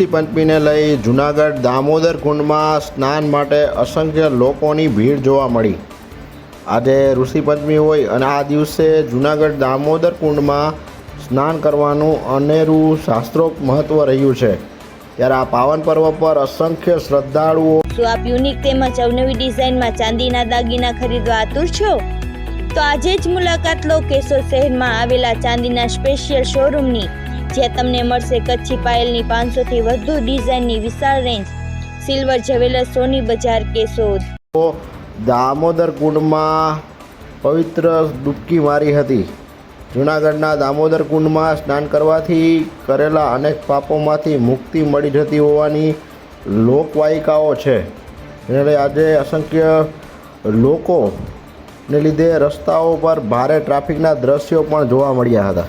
ઋષિ પંચમીને લઈ જૂનાગઢ દામોદર કુંડમાં સ્નાન માટે અસંખ્ય લોકોની ભીડ જોવા મળી. આજે ઋષિ હોય અને આ દિવસે જૂનાગઢ દામોદર કુંડમાં સ્નાન કરવાનું અનેરું શાસ્ત્રોક્ત મહત્ત્વ રહ્યું છે. ત્યારે આ પાવન પર્વ પર અસંખ્ય શ્રદ્ધાળુઓ શું આપ યુનિક તેમજ અવનવી ડિઝાઇનમાં ચાંદીના દાગીના ખરીદવા આતુર છો? તો આજે જ મુલાકાત લો કેશોદ શહેરમાં આવેલા ચાંદીના સ્પેશિયલ શોરૂમની જ્યાં તમને મળશે કચ્છી પાયલની પાંચસોથી વધુ ડિઝાઇનની વિશાળ રેન્જ સિલ્વર જ્વેલર્સ સોની બજાર કેશોદ દામોદર કુંડમાં પવિત્ર ડૂબકી મારી હતી. જૂનાગઢના દામોદર કુંડમાં સ્નાન કરવાથી કરેલા અનેક પાપોમાંથી મુક્તિ મળી જતી હોવાની લોકવાયિકાઓ છે. એટલે આજે અસંખ્ય લોકોને લીધે રસ્તાઓ પર ભારે ટ્રાફિકના દ્રશ્યો પણ જોવા મળ્યા હતા.